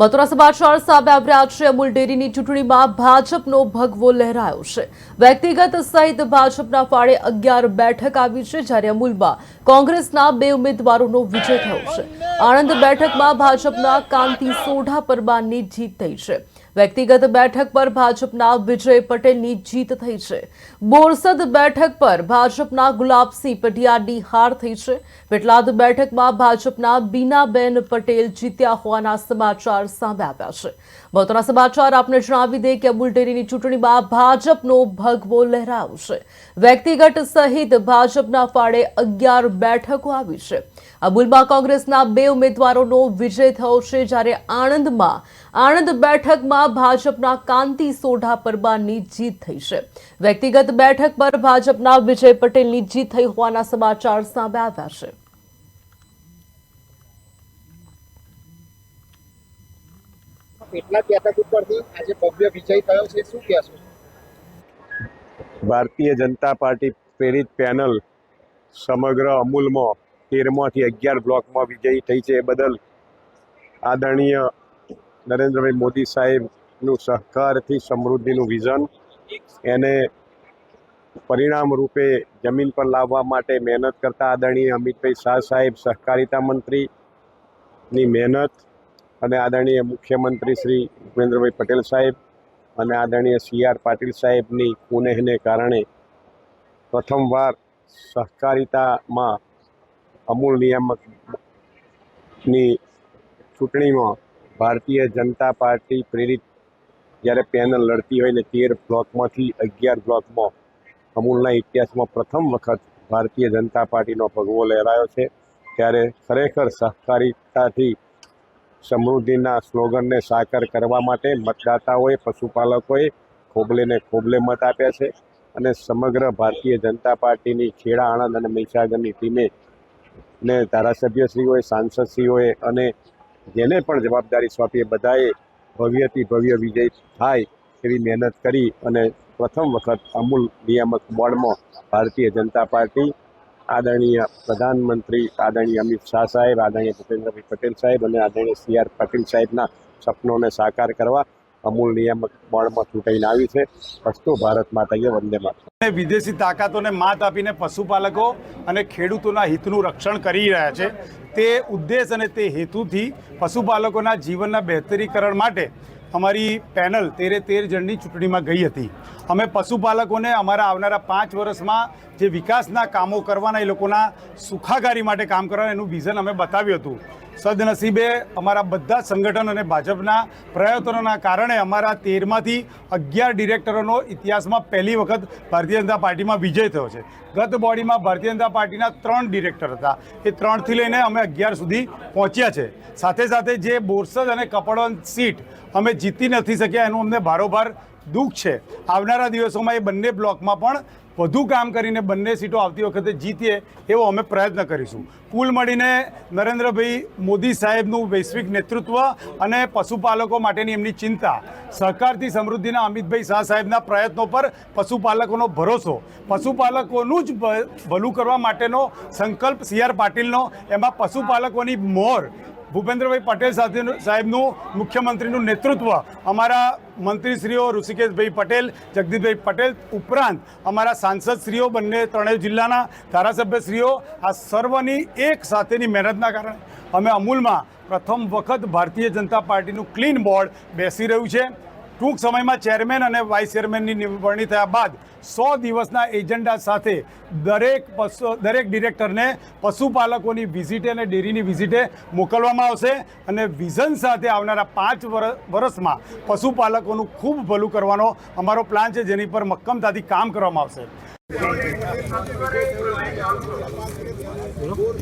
મથુરા સમાચાર સામે આવ્યા છે. અમૂલ ડેરીની ચૂંટણીમાં ભાજપનો ભગવો લહેરાયો છે. વ્યક્તિગત સહિત ભાજપના ફાળે અગિયાર બેઠક આવી છે, જ્યારે અમૂલમાં કોંગ્રેસના બે ઉમેદવારોનો વિજય થયો છે. આણંદ બેઠકમાં ભાજપના કાંતિ સોઢા પરમારની જીત થઈ છે. વ્યક્તિગત બેઠક પર ભાજપના વિજય પટેલની જીત થઈ છે. બોરસદ બેઠક પર ભાજપના ગુલાબસિંહ પટિયારની હાર થઈ છે. પેટલાદ બેઠકમાં ભાજપના બીનાબેન પટેલ જીત્યા હોવાના સમાચાર સામે આવ્યા છે. મહત્વના સમાચાર આપને જણાવી દે કે અમૂલ ડેરીની ચૂંટણીમાં ભાજપનો ભગવો લહેરાયો છે. વ્યક્તિગત સહિત ભાજપના ફાળે અગિયાર બેઠકો આવી છે. અબુલમાં કોંગ્રેસના બે ઉમેદવારોનો વિજય થયો છે જ્યારે આણંદમાં, આણંદ બેઠકમાં ભાજપના કાંતિ સોઢા પરમારની જીત થઈ છે. વ્યક્તિગત બેઠક પર ભાજપના વિજય પટેલની જીત થઈ હોવાના સમાચાર સામે આવ્યા છે. કેટલા બેઠક ઉપરથી આજે ભવ્ય વિજય થયો છે. શું કહેશો? ભારતીય જનતા પાર્ટી પ્રેરિત પેનલ સમગ્ર અમૂલમાં તેરમાંથી અગિયાર બ્લોકમાં વિજયી થઈ છે. એ બદલ આદરણીય નરેન્દ્રભાઈ મોદી સાહેબનું સહકારથી સમૃદ્ધિનું વિઝન, એને પરિણામ રૂપે જમીન પર લાવવા માટે મહેનત કરતા આદરણીય અમિતભાઈ શાહ સાહેબ, સહકારિતા મંત્રીની મહેનત અને આદરણીય મુખ્યમંત્રી શ્રી ભૂપેન્દ્રભાઈ પટેલ સાહેબ અને આદરણીય સી આર પાટીલ સાહેબની કુનેહને કારણે પ્રથમવાર સહકારિતામાં અમૂલ નિયામકની ચૂંટણીમાં ભારતીય જનતા પાર્ટી પ્રેરિત જ્યારે પેનલ લડતી હોય ને તેર બ્લોકમાંથી અગિયાર બ્લોકમાં અમૂલના ઇતિહાસમાં પ્રથમ વખત ભારતીય જનતા પાર્ટીનો ભગવો લહેરાયો છે. ત્યારે ખરેખર સહકારિતાથી સમૃદ્ધિના સ્લોગનને સાકાર કરવા માટે મતદાતાઓએ, પશુપાલકોએ ખોબલેને ખોબલે મત આપ્યા છે અને સમગ્ર ભારતીય જનતા પાર્ટીની ખેડા આણંદ અને મહીસાગરની ટીમે ને ધારાસભ્યશ્રીઓએ, સાંસદશ્રીઓએ અને જેને પણ જવાબદારી સોંપી એ બધાએ ભવ્યથી ભવ્ય વિજય થાય એવી મહેનત કરી અને પ્રથમ વખત અમૂલ નિયામક બોર્ડમાં ભારતીય જનતા પાર્ટી આદરણીય પ્રધાનમંત્રી આદરણીય અમિત શાહ સાહેબ, આદરણીય ભૂપેન્દ્રભાઈ પટેલ સાહેબ અને આદરણીય સી આર પાટીલ સાહેબના સપનોને સાકાર કરવા અમૂલ નિયામક બોર્ડમાં ચૂંટાઈને આવી છે. અસ્તુ ભારત માતાએ વંદે અને વિદેશી તાકાતોને માત આપીને પશુપાલકો અને ખેડૂતોના હિતનું રક્ષણ કરી રહ્યા છે. તે ઉદ્દેશ અને તે હેતુથી પશુપાલકોના જીવનના બહેતરીકરણ માટે અમારી પેનલ તેરે તેર જણની ચૂંટણીમાં ગઈ હતી. અમે પશુપાલકોને અમારા આવનારા પાંચ વર્ષમાં જે વિકાસના કામો કરવાના એ લોકોના સુખાકારી માટે કામ કરવાના એનું વિઝન અમે બતાવ્યું હતું. સદનસીબે અમારા બધા સંગઠન અને ભાજપના પ્રયત્નોના કારણે અમારા તેરમાંથી અગિયાર ડિરેક્ટરોનો ઇતિહાસમાં પહેલી વખત ભારતીય જનતા પાર્ટીમાં વિજય થયો છે. ગત બોડીમાં ભારતીય જનતા પાર્ટીના ત્રણ ડિરેક્ટર હતા. એ ત્રણથી લઈને અમે અગિયાર સુધી પહોંચ્યા છે. સાથે સાથે જે બોરસદ અને કપડવંત સીટ અમે જીતી નથી શક્યા એનું અમને ભારોભાર દુઃખ છે. આવનારા દિવસોમાં એ બંને બ્લોકમાં પણ વધુ કામ કરીને બંને સીટો આવતી વખતે જીતીએ એવો અમે પ્રયત્ન કરીશું. કુલ મળીને નરેન્દ્રભાઈ મોદી સાહેબનું વૈશ્વિક નેતૃત્વ અને પશુપાલકો માટેની એમની ચિંતા, સહકારથી સમૃદ્ધિના અમિતભાઈ શાહ સાહેબના પ્રયત્નો પર પશુપાલકોનો ભરોસો, પશુપાલકોનું જ ભલું કરવા માટેનો સંકલ્પ સી આર પાટીલનો, એમાં પશુપાલકોની મોર ભૂપેન્દ્રભાઈ પટેલ સાથેનું સાહેબનું મુખ્યમંત્રીનું નેતૃત્વ અમારા મંત્રીશ્રીઓ ઋષિકેશભાઈ પટેલ, જગદીશભાઈ પટેલ ઉપરાંત અમારા સાંસદશ્રીઓ, બંને ત્રણેય જિલ્લાના ધારાસભ્યશ્રીઓ, આ સર્વની એક સાથેની મહેનતના કારણે અમે અમૂલમાં પ્રથમ વખત ભારતીય જનતા પાર્ટીનું ક્લીન બોર્ડ બેસી રહ્યું છે. ટૂંક સમયમાં ચેરમેન અને વાઇસ ચેરમેનની નિવડણી થયા બાદ સો દિવસના એજન્ડા સાથે દરેક પશુ દરેક ડિરેક્ટરને પશુપાલકોની વિઝિટે અને ડેરીની વિઝિટે મોકલવામાં આવશે અને વિઝન સાથે આવનારા પાંચ વર- વર્ષમાં પશુપાલકોનું ખૂબ ભલું કરવાનો અમારો પ્લાન છે, જેની પર મક્કમતાથી કામ કરવામાં આવશે.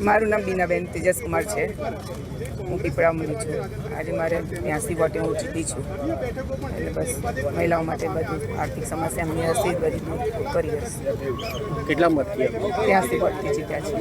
મારું નામ બીનાબેન તેજસકુમાર છે. હું પીપળામણી છું. આજે મારે ત્યાંસી વોટે હું જીતી છું. એટલે બસ મહિલાઓ માટે બધું આર્થિક સમસ્યા એમની હશે બધી કરી હશે. કેટલા મતથી? ત્યાંસી વોટથી જીત્યા છે